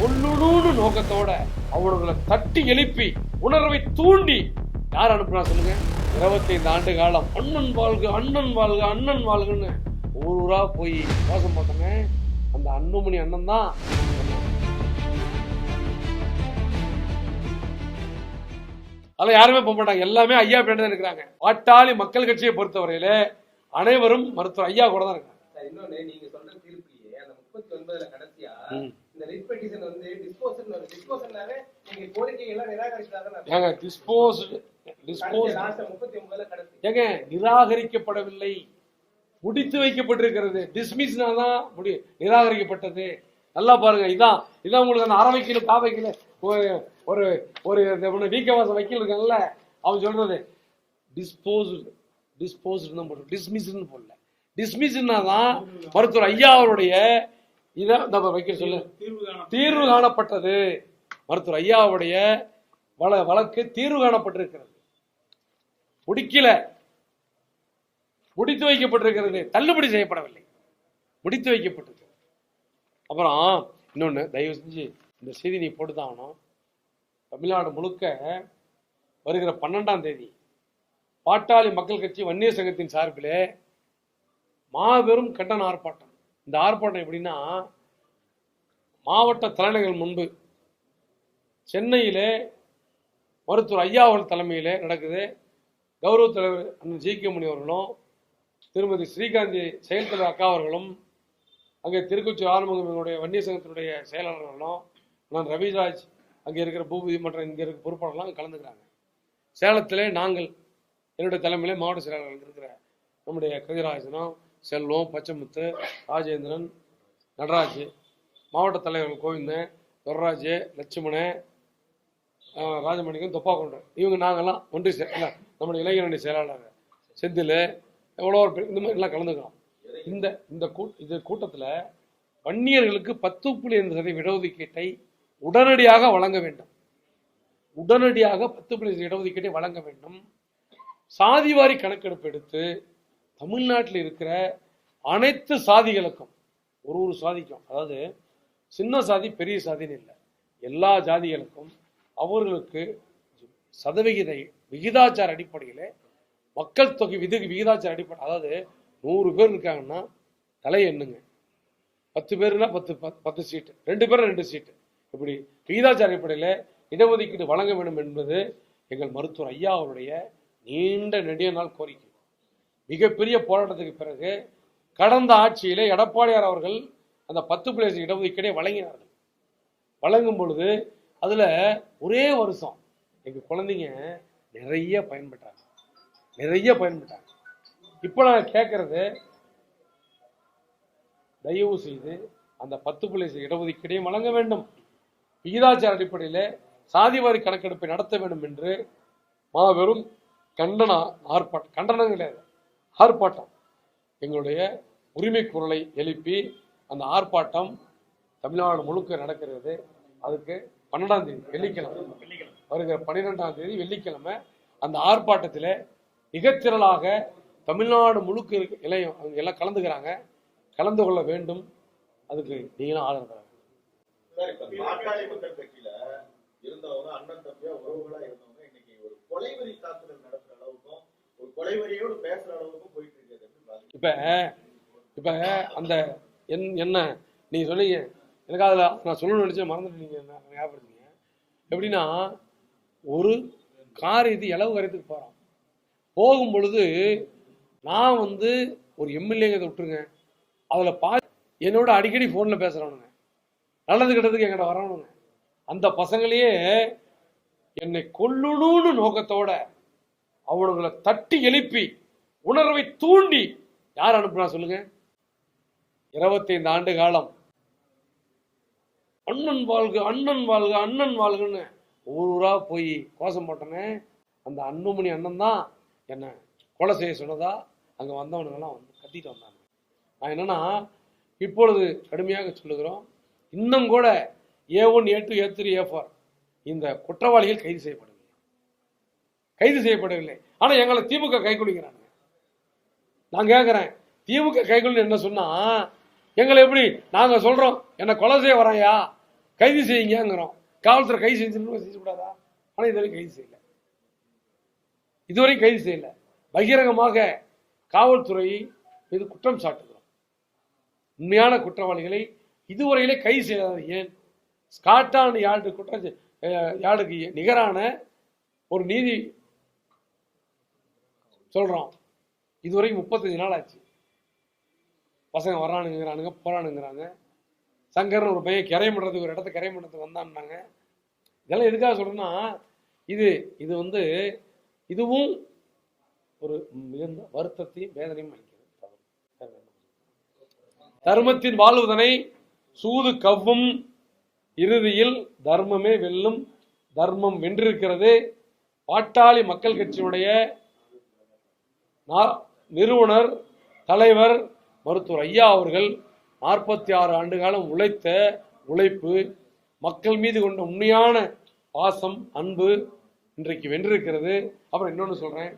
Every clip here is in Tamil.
கொல்லணும்னு நோக்கத்தோட அவனுங்களை தட்டி எழுப்பி உணர்வை தூண்டி யார் அனுப்புனா சொல்லுங்க? இருபத்தைந்து ஆண்டு காலம் அண்ணன் வாழ்க அண்ணன் வாழ்க அண்ணன் வாழ்கன்னு ஊர் ஊரா போய் மோசம் போட்டங்க அந்த அன்புமணி அண்ணன் தான். அதெல்லாம் யாருமே போக மாட்டாங்க. எல்லாமே ஐயா பின்னாடி தான் இருக்கிறாங்க. பாட்டாளி மக்கள் கட்சியை பொறுத்தவரையில அனைவரும் மருத்துவர் ஐயா கூட தான் இருக்காங்க. இந்த ரிட் பெட்டிஷன் வந்து டிஸ்போசல் டிஸ்போசல்னாவே நீங்க ஏங்க டிஸ்போஸ் டிஸ்போஸ் லாஸ்ட் முப்பத்தி ஒன்பதுல கடைசி ஏங்க நிராகரிக்கப்படவில்லை. முடித்து வைக்கப்பட்டிருக்கிறது. டிஸ்மிஸ்னா தான் முடி நிராகரிக்கப்பட்டது. நல்லா பாருங்க இதான் இதான் உங்களுக்கு அந்த அரை வைக்கல கா வைக்கல ஒரு ஒரு வீக்கவாசம் வைக்கல் இருக்காங்கல்ல அவன் சொல்றது டிஸ்போஸ் டிஸ்போஸ் தான் போட்டு டிஸ்மிஸ்னு போடல. டிஸ்மிஸ்னா தான் மருத்துவர் ஐயா அவருடைய இதை நம்ம வைக்க சொல்லு. தீர்வு காணப்பட்டது. மருத்துவர் ஐயாவுடைய வழ வழக்கு தீர்வு காணப்பட்டிருக்கிறது. முடிக்கல. முடித்து வைக்கப்பட்டிருக்கிறது. தள்ளுபடி செய்யப்படவில்லை. முடித்து வைக்கப்பட்டிருக்கிறது அப்புறம் இன்னொன்று தயவு செஞ்சு இந்த செய்தி நீ போட்டுதான் தமிழ்நாடு முழுக்க வருகிற பன்னெண்டாம் தேதி பாட்டாளி மக்கள் கட்சி வன்னியர் சங்கத்தின் சார்பிலே மாபெரும் கண்டன ஆர்ப்பாட்டம். இந்த ஆர்ப்பாட்டம் எப்படின்னா மாவட்ட தலைநகர் முன்பு சென்னையிலே மருத்துவர் ஐயா அவர்கள் தலைமையிலே நடக்குது. கௌரவ தலைவர் அண்ணன் ஜி கே மணி அவர்களும் திருமதி ஸ்ரீகாந்தி செயல் தலைவர் அக்கா அவர்களும் அங்கே திருக்குச்சி ஆறுமுகங்களுடைய வன்னிய சங்கத்தினுடைய செயலாளர்களும் நான் ரவிராஜ் அங்கே இருக்கிற பூபதி மற்றும் இங்கே இருக்கிற பொறுப்பாளர்லாம் கலந்துக்கிறாங்க. சேலத்திலே நாங்கள் என்னுடைய தலைமையிலே மாவட்ட செயலாளர்கள் இருக்கிற நம்முடைய கதிராஜனம் செல்வம் பச்சைமுத்து ராஜேந்திரன் நடராஜ் மாவட்ட தலைவர்கள் கோவிந்தன் துரராஜ் லட்சுமணன் ஆஹ் ராஜமணிக்கம் இவங்க நாங்கள்லாம் ஒன்று செ- நம்முடைய இளைஞரணி செயலாளர் செந்தில் எவ்வளோ ஒரு பேர் இந்த மாதிரி எல்லாம் கலந்துக்கிறோம். இந்த இந்த கூ இது கூட்டத்தில் வன்னியர்களுக்கு பத்து புள்ளி ஐந்து சதவீத இடஒதுக்கீட்டை உடனடியாக வழங்க வேண்டும். உடனடியாக பத்து புள்ளி இடஒதுக்கீட்டை வழங்க வேண்டும். சாதிவாரி கணக்கெடுப்பு எடுத்து தமிழ்நாட்டில் இருக்கிற அனைத்து சாதிகளுக்கும் ஒரு ஒரு சாதிக்கும் அதாவது சின்ன சாதி பெரிய சாதின்னு இல்லை எல்லா ஜாதிகளுக்கும் அவர்களுக்கு சதவிகித விகிதாச்சார அடிப்படையில் மக்கள் தொகை விதி விகிதாச்சார அடிப்படை அதாவது நூறு பேர் இருக்காங்கன்னா தலை எண்ணுங்க. பத்து பேர்னா பத்து பத்து- பத்து சீட்டு ரெண்டு பேர் ரெண்டு சீட்டு இப்படி விகிதாச்சார அடிப்படையில் இடஒதுக்கீடு வழங்க வேண்டும் என்பது எங்கள் மருத்துவர் ஐயா அவருடைய நீண்ட நெடிய நாள் கோரிக்கை. மிகப்பெரிய போராட்டத்துக்கு பிறகு கடந்த ஆட்சியிலே எடப்பாடியார் அவர்கள் அந்த பத்து பிளேஸ் இடஒதுக்கீடை வழங்கினார்கள். வழங்கும் பொழுது அதில் ஒரே வருஷம் எங்கள் குழந்தைங்க நிறைய பயன்பட்டாங்க நிறைய பயன்பட்டாங்க இப்போ நான் கேட்குறது தயவு செய்து அந்த பத்து பிளேஸ் இடஒதுக்கீடையும் வழங்க வேண்டும். விகிதாச்சார அடிப்படையில் சாதிவாரி கணக்கெடுப்பை நடத்த வேண்டும் என்று மாபெரும் கண்டன ஆர்ப்பாட்டம் கண்டனம் கிடையாது ஆர்ப்பாட்டம். எங்களுடைய உரிமை குரலை எழுப்பி அந்த ஆர்ப்பாட்டம் தமிழ்நாடு முழுக்க நடக்கிறது. அதுக்கு பன்னெண்டாம் தேதி வெள்ளிக்கிழமை. வருகிற பன்னிரெண்டாம் தேதி வெள்ளிக்கிழமை அந்த ஆர்ப்பாட்டத்தில் மிகத்திரளாக தமிழ்நாடு முழுக்க இருக்க இளையம் அவங்க எல்லாம் கலந்துக்கிறாங்க. கலந்து கொள்ள வேண்டும். அதுக்கு நீங்களும் ஆதரவு தர கட்சியில இருந்தவங்க அண்ணன் தம்பியா உறவுகளா இருந்தவங்க இன்னைக்கு ஒரு கொலைவெறி தாக்குதல் நடத்த அளவுக்கும் பேசுற அளவுக்கும் போயிட்டு இப்ப இப்ப அந்த என் என்ன நீங்க சொன்னீங்க எனக்கு அதுல நான் சொல்லணும்னு நினைச்சேன் மறந்துட்டு நீங்க என்ன ஞாபகப்படுத்தீங்க எப்படின்னா ஒரு கார் இது இளவு கரைத்துக்கு போறோம் போகும் பொழுது நான் வந்து ஒரு எம்எல்ஏங்கிறத விட்டுருங்க. அதில் பா என்னோட அடிக்கடி ஃபோனில் பேசுகிறவனுங்க நல்லது கெட்டதுக்கு என்கிட்ட வரவனுங்க. அந்த பசங்களையே என்னை கொல்லணும்னு நோக்கத்தோட அவனுங்களை தட்டி எழுப்பி உணர்வை தூண்டி யார் அனுப்புனா சொல்லுங்க? இருபத்தைந்து ஆண்டு காலம் அண்ணன் வாழ்க அண்ணன் வாழ்க அண்ணன் வாழ்கன்னு ஊர் ஊரா போய் கோஷம் போட்டனே அந்த அன்புமணி அண்ணன் தான் என்ன கொலை செய்ய சொன்னதா அங்க வந்தவனுங்கெல்லாம் வந்து கத்திட்டு வந்தாங்க. நான் என்னன்னா இப்பொழுது கடுமையாக சொல்லுகிறோம் இன்னும் கூட A one A two A three A four இந்த குற்றவாளிகள் கைது செய்யப்படும் கைது செய்யப்படவில்லை. ஆனால் எங்களை திமுக கைக்குலிக்கிறாங்க நான் கேட்குறேன் திமுக கைக்குள்ள என்ன சொன்னா எங்களை எப்படி நாங்கள் சொல்கிறோம் என்னை கொலை செய்ய வரையா? கைது செய்யுங்கிறோம் காவல்துறை கைது செஞ்சிருந்தோம் செய்யக்கூடாதா ஆனால் இதுவரை கைது செய்யல. இதுவரை கைது செய்யல. பகிரங்கமாக காவல்துறை மீது குற்றம் சாட்டுகிறோம். உண்மையான குற்றவாளிகளை இதுவரையிலே கைது செய்யாத ஏன்? ஸ்காட்டான் யார்டு குற்றம் செ- யார்டுக்கு நிகரான ஒரு நீதி சொல்றோம் இதுவரை முப்பத்தஞ்சு நாள் ஆச்சு. பசங்க வர்றானுங்கிறானுங்க போறானுங்கிறாங்க. சங்கர்னு ஒரு பையன் கரையம் பண்ணுறதுக்கு ஒரு இடத்த கரையம் பண்ணுறதுக்கு வந்தான்னாங்க. இதெல்லாம் எதுக்காக சொல்கிறேன்னா இது இது வந்து இதுவும் ஒரு மிகுந்த வருத்தத்தையும் வேதனையும் அளிக்கிறது. தர்மத்தின் வாழ்வதனை சூது கவ்வும் இறுதியில் தர்மமே வெல்லும் தர்மம் வென்றிருக்கிறது. பாட்டாளி மக்கள் கட்சியினுடைய நிறுவனர் தலைவர் மருத்துவர் ஐயா அவர்கள் நாற்பத்தி ஆறு ஆண்டு காலம் உழைத்த உழைப்பு மக்கள் மீது கொண்ட உண்மையான பாசம் அன்பு இன்றைக்கு வென்றிருக்கிறது. அப்புறம் இன்னொன்று சொல்கிறேன்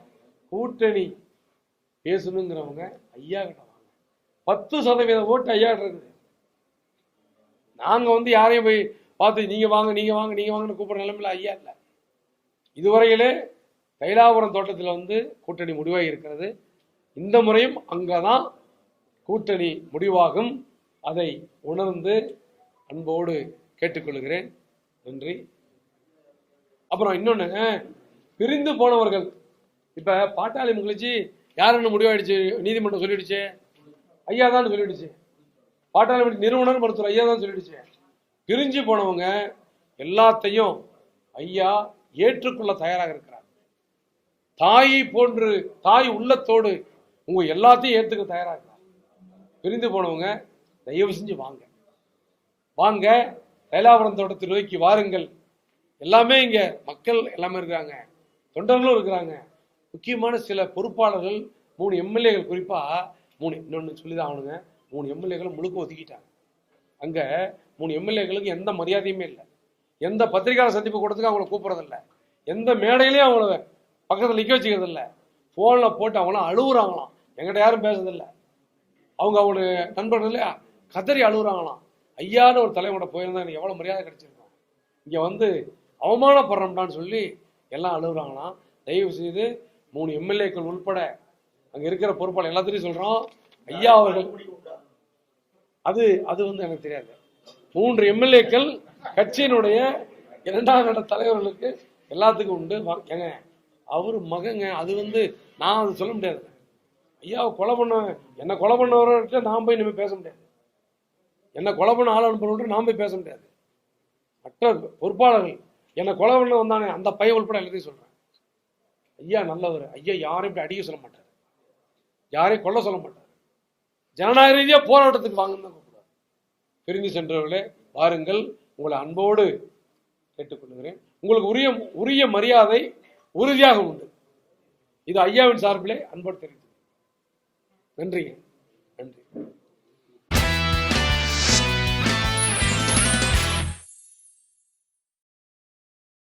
கூட்டணி பேசணுங்கிறவங்க ஐயா கிட்ட வாங்க. பத்து சதவீதம் ஓட்டு ஐயா கிட்ட இருக்குது. நாங்கள் வந்து யாரையும் போய் பார்த்து நீங்கள் வாங்க நீங்கள் வாங்க நீங்கள் வாங்கன்னு கூப்பிடுற நிலைமையில ஐயா இல்லை. இதுவரையிலே தைலாபுரம் தோட்டத்தில் வந்து கூட்டணி முடிவாகி இருக்கிறது. இந்த முறையும் அங்கே தான் கூட்டணி முடிவாகும். அதை உணர்ந்து அன்போடு கேட்டுக்கொள்கிறேன். நன்றி. அப்புறம் இன்னொன்று பிரிந்து போனவர்கள். இப்போ பாட்டாளி முகலிச்சு யாருன்னு முடிவாயிடுச்சு நீதிமன்றம் சொல்லிடுச்சு? ஐயா தான் சொல்லிடுச்சு. பாட்டாளி நிறுவனர் மருத்துவர் ஐயா தான் சொல்லிடுச்சு. பிரிஞ்சு போனவங்க எல்லாத்தையும் ஐயா ஏற்றுக்கொள்ள தயாராக இருக்கிறார். தாயை போன்று தாய் உள்ளத்தோடு உங்க எல்லாத்தையும் ஏற்றுக்க தயாராக இருக்கலாம் பிரிந்து போனவங்க தயவு செஞ்சு வாங்க. வாங்க தைலாபுரம் தோட்டத்தை நோக்கி வாருங்கள். எல்லாமே இங்க மக்கள் எல்லாமே இருக்கிறாங்க. தொண்டர்களும் இருக்கிறாங்க. முக்கியமான சில பொறுப்பாளர்கள் மூணு எம்எல்ஏகள் குறிப்பா மூணு இன்னொன்னு சொல்லிதான் ஆகணுங்க. மூணு எம்எல்ஏகளும் முழுக்க ஒதுக்கிட்டாங்க. அங்க மூணு எம்எல்ஏகளுக்கு எந்த மரியாதையுமே இல்லை. எந்த பத்திரிகையாளர் சந்திப்பு கூடத்துக்கு அவங்கள கூப்பிட்றதில்ல. எந்த மேடையிலையும் அவங்கள பக்கத்தில் நிற்க வச்சுக்கிறது இல்லை ஃபோனில் போட்டு அவங்களாம் அழுகுறாங்களாம் எங்கிட்ட யாரும் பேசுறதில்ல. அவங்க அவங்க நண்பர்கள் இல்லையா? கதறி அழுகுறாங்களாம் ஐயான்னு ஒரு தலைவனோட போயிருந்தா எனக்கு எவ்வளோ மரியாதை கிடைச்சிருக்கும். இங்கே வந்து அவமானப்படுறோம்டான்னு சொல்லி எல்லாம் அழுகுறாங்களாம் தயவு செய்து மூணு எம்எல்ஏக்கள் உள்பட அங்கே இருக்கிற பொறுப்பாளர் எல்லாத்திலையும் சொல்கிறோம் ஐயா அவர்கள் அது அது வந்து எனக்கு தெரியாது. மூன்று எம்எல்ஏக்கள் கட்சியினுடைய இரண்டாம் கட்ட தலைவர்களுக்கு எல்லாத்துக்கும் உண்டு. வா- ஏங்க அவர் மகங்க அது வந்து நான் அது சொல்ல முடியாது. ஐயா கொலை பண்ண என்ன கொலை பண்ணவர்கிட்ட நான் போய் இனிமேல் பேச முடியாது. என்ன கொலை பண்ண ஆள் அனுப்புறவர்கிட்ட நான் போய் பேச முடியாது. மற்ற பொறுப்பாளர்கள் என்னை கொலை பண்ண வந்தானே அந்த பையன் உள்பட எல்லாத்தையும் சொல்றேன். ஐயா நல்லவர். ஐயா யாரையும் இப்படி அடிக்க சொல்ல மாட்டார். யாரையும் கொல்ல சொல்ல மாட்டார். ஜனநாயக ரீதியாக போராட்டத்துக்கு வாங்கன்னு தான் கூப்பிடுவார். பிரிஞ்சு சென்றவர்களே வாருங்கள் உங்களை அன்போடு கேட்டுக்கொள்கிறேன். உங்களுக்கு உரிய உரிய மரியாதை உறுதியாக உண்டு. இது ஐயாவின் சார்பிலே அன்போடு தெரிவித்து நன்றிங்க. நன்றி.